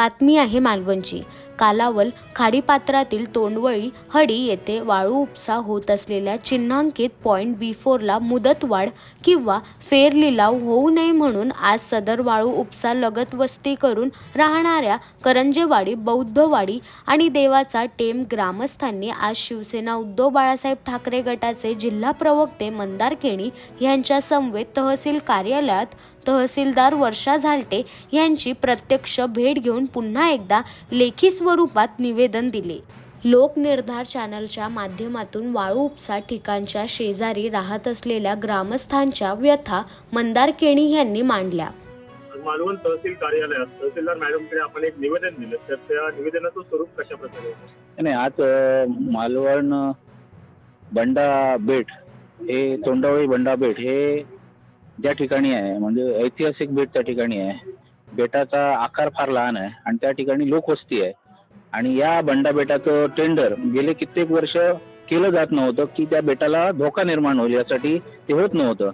बातमी आहे मालवणची. कालावल खाडीपात्रातील तोंडवळी हडी येथे वाळू उपसा होत असलेल्या चिन्हांकित पॉईंट बी फोरला मुदतवाढ किंवा फेरलिलाव होऊ नये म्हणून आज सदर वाळू उपसा लगत वस्ती करून राहणाऱ्या करंजेवाडी बौद्धवाडी आणि देवाचा टेम ग्रामस्थांनी आज शिवसेना उद्धव बाळासाहेब ठाकरे गटाचे जिल्हा प्रवक्ते मंदार केणी यांच्या समवेत तहसील कार्यालयात तहसीलदार वर्षा झालटे यांची प्रत्यक्ष भेट घेऊन पुन्हा एकदा लेखी स्वरूपात निवेदन दिले. लोकनिर्धार चॅनलच्या माध्यमातून वाळू उपसा ठिकाणच्या शेजारी राहत असलेल्या ग्रामस्थांच्या व्यथा मंदार केणी यांनी मांडल्या. मालवण तहसील कार्यालयात तहसीलदार मॅडमकडे आपण एक निवेदन दिलं. तर त्या निवेदनाचं स्वरूप कशा प्रकारे होतं? नाही आज मालवण बंडा बेट हे तोंडावळी बंडा बेट हे ज्या ठिकाणी आहे म्हणजे ऐतिहासिक बेट त्या ठिकाणी आहे. बेटाचा आकार फार लहान आहे आणि त्या ठिकाणी लोकवस्ती आहे. आणि या बंडा बेटाचं टेंडर गेले कित्येक वर्ष केलं जात नव्हतं की त्या बेटाला धोका निर्माण होईल यासाठी ते होत नव्हतं.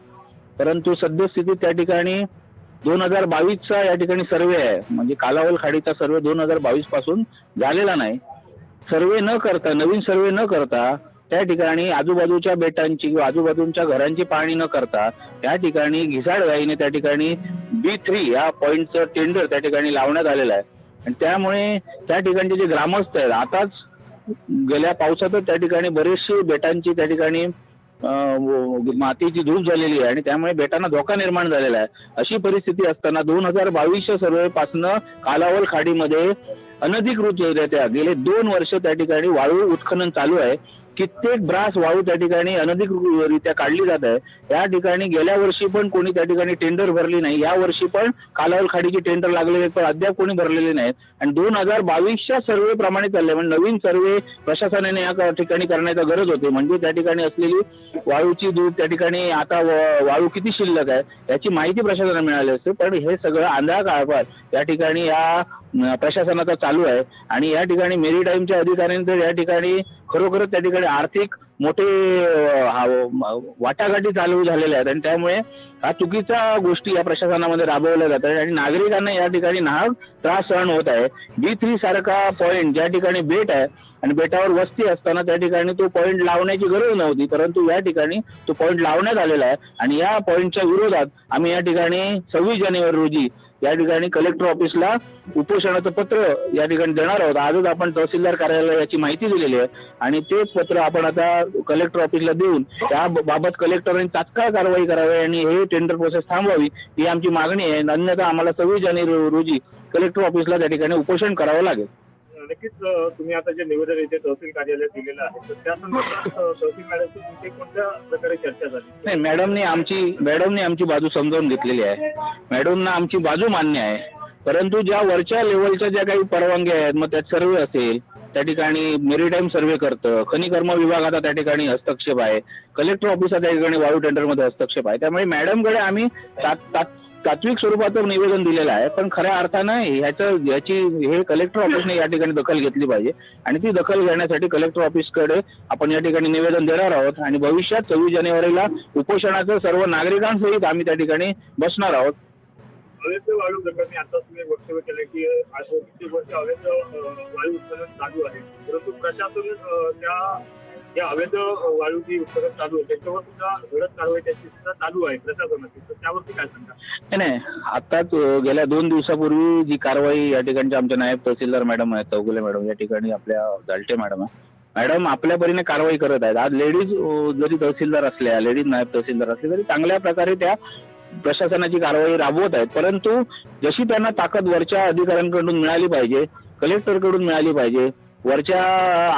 परंतु सद्यस्थितीत त्या ठिकाणी दोन हजार बावीसचा या ठिकाणी सर्वे आहे. म्हणजे कालावल खाडीचा सर्वे दोन हजार बावीसपासून झालेला नाही. सर्वे न करता नवीन सर्वे न करता त्या ठिकाणी आजूबाजूच्या बेटांची किंवा आजूबाजूच्या घरांची पाहणी न करता त्या ठिकाणी घिसाड गाईने त्या ठिकाणी बी थ्री या पॉईंटचं टेंडर त्या ठिकाणी लावण्यात आलेलं आहे. आणि त्यामुळे त्या ठिकाणचे जे ग्रामस्थ आहेत आताच गेल्या पावसातच त्या ठिकाणी बरेचशी बेटांची त्या ठिकाणी मातीची धूप झालेली आहे आणि त्यामुळे बेटांना धोका निर्माण झालेला आहे. अशी परिस्थिती असताना दोन हजार बावीसच्या सर्वे पासनं कालावल खाडीमध्ये अनधिकृतरित्या गेले दोन वर्ष त्या ठिकाणी वाळू उत्खनन चालू आहे. कित्येक ब्रास वाळू त्या ठिकाणी अनधिकृतरित्या काढली जात आहे या ठिकाणी गेल्या वर्षी पण कोणी त्या ठिकाणी टेंडर भरली नाही. या वर्षी पण कालावल खाडीची टेंडर लागलेली आहेत, पण अद्याप कोणी भरलेले नाहीत. आणि दोन हजार बावीसच्या सर्वे प्रमाणे चालले म्हणजे नवीन सर्वे प्रशासनाने या ठिकाणी करण्याची गरज होती. म्हणजे त्या ठिकाणी असलेली वाळूची दूध त्या ठिकाणी आता वाळू किती शिल्लक आहे याची माहिती प्रशासनाला मिळाली असते. पण हे सगळं आंधळा काळपात त्या ठिकाणी या प्रशासनाचा चालू आहे. आणि या ठिकाणी मेरी टाईमच्या अधिकाऱ्यांनी तर या ठिकाणी खरोखर त्या ठिकाणी आर्थिक मोठे वाटाघाटी चालू झालेल्या आहेत. आणि त्यामुळे हा चुकीच्या गोष्टी या प्रशासनामध्ये राबवल्या जात आहेत. आणि नागरिकांना या ठिकाणी नाहक त्रास सहन होत आहे. बी थ्री सारखा पॉइंट ज्या ठिकाणी बेट आहे आणि बेटावर वस्ती असताना त्या ठिकाणी तो पॉईंट लावण्याची गरज नव्हती परंतु या ठिकाणी तो पॉईंट लावण्यात आलेला आहे. आणि या पॉईंटच्या विरोधात आम्ही या ठिकाणी सव्वीस जानेवारी रोजी या ठिकाणी कलेक्टर ऑफिसला उपोषणाचं पत्र या ठिकाणी देणार आहोत. आजच आपण तहसीलदार कार्यालयाला याची माहिती दिलेली आहे. आणि ते पत्र आपण आता कलेक्टर ऑफिसला देऊन त्या बाबत कलेक्टरांनी तात्काळ कारवाई करावी आणि हे टेंडर प्रोसेस थांबवावी ही आमची मागणी आहे. अन्यथा आम्हाला सव्वीस जानेवारी रोजी कलेक्टर ऑफिसला त्या ठिकाणी उपोषण करावं लागेल. नक्कीच तुम्ही आता जे निवेदन येथे तहसील कार्यालयात दिलेलं आहे तर त्या संदर्भात तहसील मॅडमची तुमची कोणत्या प्रकारे चर्चा झाली? नाही मॅडमने आमची मॅडमने आमची बाजू समजावून घेतलेली आहे. मॅडमना आमची बाजू मान्य आहे. परंतु ज्या वरच्या लेवलच्या ज्या काही परवानग्या आहेत मग त्यात सर्वे असेल त्या ठिकाणी मेरीटाईम सर्वे करतं खनिकर्म विभागाचा त्या ठिकाणी हस्तक्षेप आहे कलेक्टर ऑफिसचा त्या ठिकाणी वायू टेंडरमध्ये हस्तक्षेप आहे. त्यामुळे मॅडमकडे आम्ही तात- तात्विक स्वरूपाचं निवेदन दिलेलं आहे पण खऱ्या अर्थानं ह्याचं याची हे कलेक्टर ऑफिसने या ठिकाणी दखल घेतली पाहिजे. आणि ती दखल घेण्यासाठी कलेक्टर ऑफिसकडे आपण या ठिकाणी निवेदन देणार आहोत. आणि भविष्यात सव्वीस जानेवारीला उपोषणाचं सर्व नागरिकांसहित आम्ही त्या ठिकाणी बसणार आहोत. अवैध वाळू प्रकरणी आता तुम्ही वक्तव्य केलं की आज किती वर्ष अवैध वायू उत्खनन चालू आहे. परंतु प्रशासन त्या या अवैध वाळू जी उत्पादन चालू आहे त्याच्यावर सुद्धा धडक कारवाई त्याची सुद्धा चालू आहे प्रशासनाची तर त्यावरती काय सांगा नाही नाही. आताच गेल्या दोन दिवसापूर्वी जी कारवाई या ठिकाणच्या आमच्या नायब तहसीलदार मॅडम आहेत चौगुले मॅडम या ठिकाणी आपल्या जालटे मॅडम आहे मॅडम आपल्या परीने कारवाई करत आहेत. आज लेडीज जरी तहसीलदार असल्या लेडीज नायब तहसीलदार असले तरी चांगल्या प्रकारे त्या प्रशासनाची कारवाई राबवत आहेत. परंतु जशी त्यांना ताकद वरच्या अधिकाऱ्यांकडून मिळाली पाहिजे कलेक्टरकडून मिळाली पाहिजे वरच्या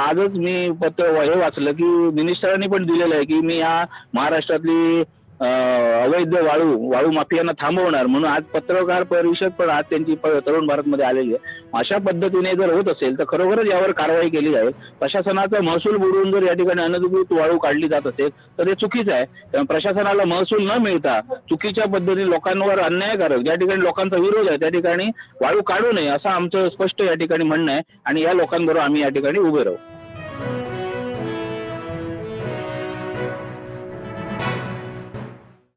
आजच मी पत्र हे वाचलं की मिनिस्टरांनी पण दिलेलं आहे की मी या महाराष्ट्रातली अवैध वाळू वाळू माफियांना थांबवणार म्हणून आज पत्रकार परिषद पण आज त्यांची तरुण भारत मध्ये आलेली आहे. अशा पद्धतीने जर होत असेल तर खरोखरच यावर कारवाई केली जावी प्रशासनाचा महसूल बुडवून जर या ठिकाणी अनधिकृत वाळू काढली जात असेल तर ते चुकीचं आहे. प्रशासनाला महसूल न मिळता चुकीच्या पद्धतीने लोकांवर अन्यायकारक ज्या ठिकाणी लोकांचा विरोध आहे त्या ठिकाणी वाळू काढू नये असं आमचं स्पष्ट या ठिकाणी म्हणणं आहे. आणि या लोकांबरोबर आम्ही या ठिकाणी उभे राहू.